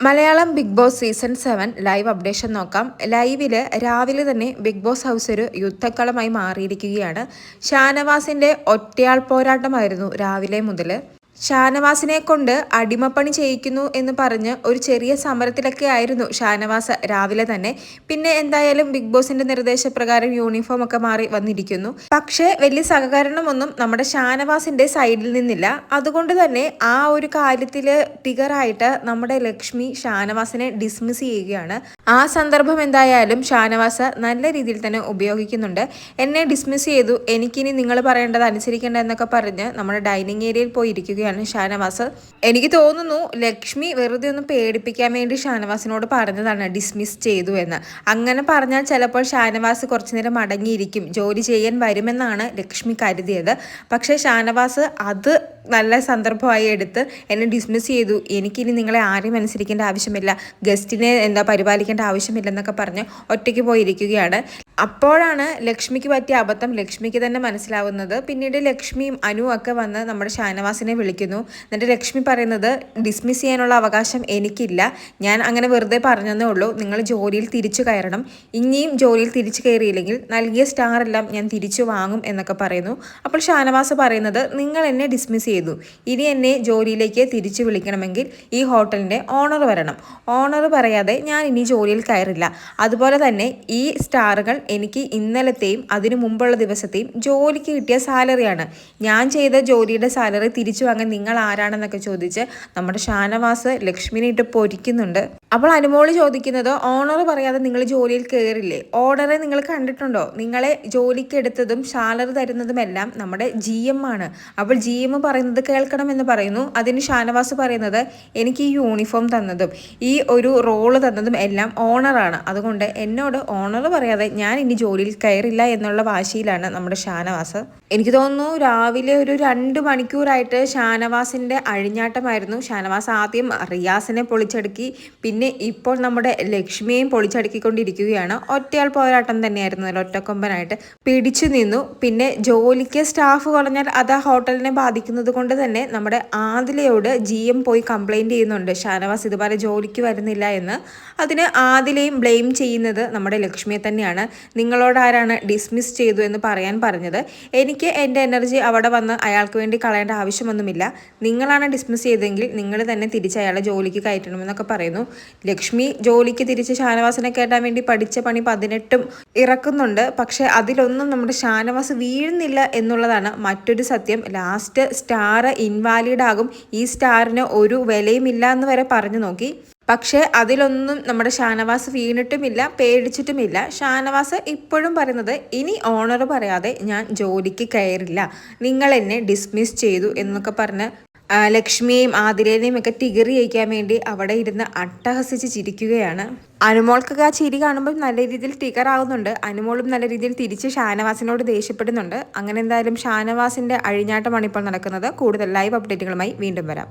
Malayalam Bigg Boss season seven live updation നോക്കാം. ലൈവിൽ രാവിലെ തന്നെ ബിഗ് ബോസ് ഹൗസ് ഒരു യുദ്ധക്കളമായി മാറിയിരിക്കുകയാണ്. ഷാനവാസിന്റെ ഒറ്റയാൾ പോരാട്ടമായിരുന്നു രാവിലെ മുതൽ ഷാനവാസിനെ കൊണ്ട് അടിമപ്പണി ചെയ്യിക്കുന്നു എന്ന് പറഞ്ഞ് ഒരു ചെറിയ സമരത്തിലൊക്കെ ആയിരുന്നു ഷാനവാസ് രാവിലെ തന്നെ. പിന്നെ എന്തായാലും ബിഗ് ബോസിന്റെ നിർദ്ദേശപ്രകാരം യൂണിഫോം ഒക്കെ മാറി വന്നിരിക്കുന്നു. പക്ഷേ വലിയ സഹകരണമൊന്നും നമ്മുടെ ഷാനവാസിന്റെ സൈഡിൽ നിന്നില്ല. അതുകൊണ്ട് തന്നെ ആ ഒരു കാര്യത്തിൽ ടിഗറായിട്ട് നമ്മുടെ ലക്ഷ്മി ഷാനവാസിനെ ഡിസ്മിസ് ചെയ്യുകയാണ്. ആ സന്ദർഭം എന്തായാലും ഷാനവാസ് നല്ല രീതിയിൽ തന്നെ ഉപയോഗിക്കുന്നുണ്ട്. എന്നെ ഡിസ്മിസ് ചെയ്തു. എനിക്കിനി നിങ്ങൾ പറയേണ്ടത് അനുസരിക്കേണ്ട എന്നൊക്കെ പറഞ്ഞ് നമ്മുടെ ഡൈനിങ് ഏരിയയിൽ പോയി ഇരിക്കുകയാണ് പറയുകയാണ് ഷാനവാസ്. എനിക്ക് തോന്നുന്നു ലക്ഷ്മി വെറുതെ ഒന്ന് പേടിപ്പിക്കാൻ വേണ്ടി ഷാനവാസിനോട് പറഞ്ഞതാണ് ഡിസ്മിസ് ചെയ്തു എന്ന്. അങ്ങനെ പറഞ്ഞാൽ ചിലപ്പോൾ ഷാനവാസ് കുറച്ചു നേരം അടങ്ങിയിരിക്കും ജോലി ചെയ്യാൻ വരുമെന്നാണ് ലക്ഷ്മി കരുതിയത്. പക്ഷേ ഷാനവാസ് അത് നല്ല സന്ദർഭമായി എടുത്ത് എന്നെ ഡിസ്മിസ് ചെയ്തു. എനിക്കിനി നിങ്ങളെ ആരെയും അനുസരിക്കേണ്ട ആവശ്യമില്ല. ഗസ്റ്റിനെ എന്താ പരിപാലിക്കേണ്ട ആവശ്യമില്ലെന്നൊക്കെ പറഞ്ഞ് ഒറ്റയ്ക്ക് പോയിരിക്കുകയാണ്. അപ്പോഴാണ് ലക്ഷ്മിക്ക് പറ്റിയ അബദ്ധം ലക്ഷ്മിക്ക് തന്നെ മനസ്സിലാവുന്നത്. പിന്നീട് ലക്ഷ്മിയും അനുവും ഒക്കെ വന്ന് നമ്മുടെ ഷാനവാസിനെ വിളിക്കുന്നു എന്നിട്ട് ലക്ഷ്മി പറയുന്നത് ഡിസ്മിസ് ചെയ്യാനുള്ള അവകാശം എനിക്കില്ല. ഞാൻ അങ്ങനെ വെറുതെ പറഞ്ഞതേ ഉള്ളൂ. നിങ്ങൾ ജോലിയിൽ തിരിച്ചു കയറണം. ഇനിയും ജോലിയിൽ തിരിച്ചു കയറിയില്ലെങ്കിൽ നൽകിയ സ്റ്റാർ എല്ലാം ഞാൻ തിരിച്ചു വാങ്ങും എന്നൊക്കെ പറയുന്നു. അപ്പോൾ ഷാനവാസ് പറയുന്നത് നിങ്ങൾ എന്നെ ഡിസ്മിസ് ചെയ്തു. ഇനി എന്നെ ജോലിയിലേക്ക് തിരിച്ചു വിളിക്കണമെങ്കിൽ ഈ ഹോട്ടലിന്റെ ഓണർ വരണം. ഓണർ പറയാതെ ഞാൻ ഇനി ജോലിയിൽ കയറില്ല. അതുപോലെ തന്നെ ഈ സ്റ്റാറുകൾ എനിക്ക് ഇന്നലത്തെയും അതിനു മുമ്പുള്ള ദിവസത്തെയും ജോലിക്ക് കിട്ടിയ സാലറിയാണ് ഞാൻ ചെയ്ത ജോലിയുടെ സാലറി തിരിച്ചു വാങ്ങാൻ നിങ്ങൾ ആരാണെന്നൊക്കെ ചോദിച്ച് നമ്മുടെ ഷാനവാസ് ലക്ഷ്മിനെ ഇട്ട് പൊരിക്കുന്നുണ്ട്. അപ്പോൾ അനുമോൾ ചോദിക്കുന്നത് ഓണർ പറയാതെ നിങ്ങൾ ജോലിയിൽ കയറില്ലേ? ഓർഡറെ നിങ്ങൾ കണ്ടിട്ടുണ്ടോ? നിങ്ങളെ ജോലിക്ക് എടുത്തതും സാലറി തരുന്നതുമെല്ലാം നമ്മുടെ ജി എം ആണ്. അപ്പോൾ ജി എം പറയുന്നത് കേൾക്കണം എന്ന് പറയുന്നു. അതിന് ഷാനവാസ് പറയുന്നത് എനിക്ക് ഈ യൂണിഫോം തന്നതും ഈ ഒരു റോൾ തന്നതും എല്ലാം ഓണറാണ്. അതുകൊണ്ട് എന്നോട് ഓണർ പറയാതെ ഞാൻ ഇനി ജോലിയിൽ കയറില്ല എന്നുള്ള വാശിയിലാണ് നമ്മുടെ ഷാനവാസ്. എനിക്ക് തോന്നുന്നു രാവിലെ ഒരു രണ്ട് മണിക്കൂറായിട്ട് ഷാനവാസിന്റെ അഴിഞ്ഞാട്ടമായിരുന്നു. ഷാനവാസ് ആദ്യം റിയാസിനെ പൊളിച്ചടുക്കി പിന്നെ ഇപ്പോൾ നമ്മുടെ ലക്ഷ്മിയെയും പൊളിച്ചടുക്കിക്കൊണ്ടിരിക്കുകയാണ്. ഒറ്റയാൾ പോരാട്ടം തന്നെയായിരുന്നു. ഒറ്റക്കൊമ്പനായിട്ട് പിടിച്ചു നിന്നു. പിന്നെ ജോലിക്ക് സ്റ്റാഫ് കുറഞ്ഞാൽ അത് ഹോട്ടലിനെ ബാധിക്കുന്നത് കൊണ്ട് തന്നെ നമ്മുടെ ആദിലയോട് ജി എം പോയി കംപ്ലൈന്റ് ചെയ്യുന്നുണ്ട്. ഷാനവാസ് ഇതുപോലെ ജോലിക്ക് വരുന്നില്ല എന്ന്. അതിന് ആദിലയും ബ്ലെയിം ചെയ്യുന്നത് നമ്മുടെ ലക്ഷ്മിയെ തന്നെയാണ്. നിങ്ങളോട് ആരാണ് ഡിസ്മിസ് ചെയ്തു എന്ന് പറയാൻ പറഞ്ഞത്? എനിക്ക് എന്റെ എനർജി അവിടെ വന്ന് അയാൾക്ക് വേണ്ടി കളയേണ്ട ആവശ്യമൊന്നുമില്ല. നിങ്ങളാണ് ഡിസ്മിസ് ചെയ്തെങ്കിൽ നിങ്ങൾ തന്നെ തിരിച്ച് അയാളെ ജോലിക്ക് കയറ്റണമെന്നൊക്കെ പറയുന്നു. ലക്ഷ്മി ജോലിക്ക് തിരിച്ച് ഷാനവാസിനെ കയറ്റാൻ വേണ്ടി പഠിച്ച പണി പതിനെട്ടും ഇറക്കുന്നുണ്ട്. പക്ഷെ അതിലൊന്നും നമ്മുടെ ഷാനവാസ് വീഴുന്നില്ല എന്നുള്ളതാണ് മറ്റൊരു സത്യം. ലാസ്റ്റ് സ്റ്റാർ ഇൻവാലിഡ് ആകും. ഈ സ്റ്റാറിന് ഒരു വിലയുമില്ല എന്ന് വരെ പറഞ്ഞു നോക്കി. പക്ഷേ അതിലൊന്നും നമ്മുടെ ഷാനവാസ് വീണിട്ടുമില്ല പേടിച്ചിട്ടുമില്ല. ഷാനവാസ് ഇപ്പോഴും പറയുന്നത് ഇനി ഓണർ പറയാതെ ഞാൻ ജോലിക്ക് കയറില്ല. നിങ്ങൾ എന്നെ ഡിസ്മിസ് ചെയ്തു എന്നൊക്കെ പറഞ്ഞ് ലക്ഷ്മിയെയും ആതിരേനെയും ഒക്കെ ടിഗറി അയക്കാൻ വേണ്ടി അവിടെ ഇരുന്ന് അട്ടഹസിച്ച് ചിരിക്കുകയാണ്. അനുമോൾക്കൊക്കെ ആ ചിരി കാണുമ്പോൾ നല്ല രീതിയിൽ ടിഗറാകുന്നുണ്ട് അനുമോളും നല്ല രീതിയിൽ തിരിച്ച് ഷാനവാസിനോട് ദേഷ്യപ്പെടുന്നുണ്ട്. അങ്ങനെ എന്തായാലും ഷാനവാസിന്റെ അഴിഞ്ഞാട്ടമാണ് ഇപ്പോൾ നടക്കുന്നത്. കൂടുതൽ ലൈവ് അപ്ഡേറ്റുകളുമായി വീണ്ടും വരാം.